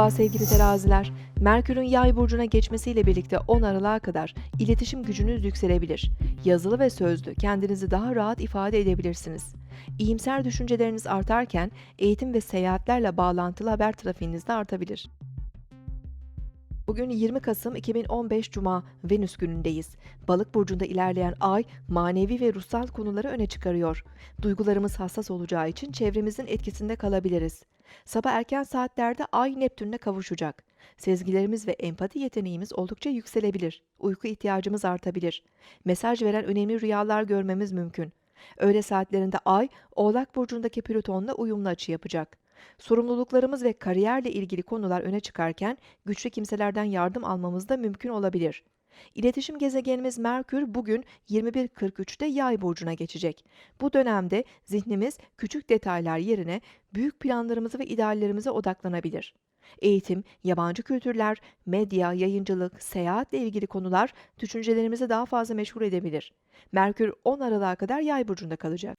Merhaba sevgili teraziler. Merkür'ün yay burcuna geçmesiyle birlikte 10 Aralık'a kadar iletişim gücünüz yükselebilir. Yazılı ve sözlü kendinizi daha rahat ifade edebilirsiniz. İyimser düşünceleriniz artarken eğitim ve seyahatlerle bağlantılı haber trafiğiniz de artabilir. Bugün 20 Kasım 2015 Cuma Venüs günündeyiz. Balık burcunda ilerleyen ay manevi ve ruhsal konuları öne çıkarıyor. Duygularımız hassas olacağı için çevremizin etkisinde kalabiliriz. Sabah erken saatlerde ay Neptün'le kavuşacak. Sezgilerimiz ve empati yeteneğimiz oldukça yükselebilir. Uyku ihtiyacımız artabilir. Mesaj veren önemli rüyalar görmemiz mümkün. Öğle saatlerinde ay Oğlak burcundaki Plüton'la uyumlu açı yapacak. Sorumluluklarımız ve kariyerle ilgili konular öne çıkarken güçlü kimselerden yardım almamız da mümkün olabilir. İletişim gezegenimiz Merkür bugün 21.43'te Yay burcuna geçecek. Bu dönemde zihnimiz küçük detaylar yerine büyük planlarımızı ve ideallerimize odaklanabilir. Eğitim, yabancı kültürler, medya, yayıncılık, seyahatle ilgili konular düşüncelerimizi daha fazla meşgul edebilir. Merkür 10 Aralık'a kadar Yay burcunda kalacak.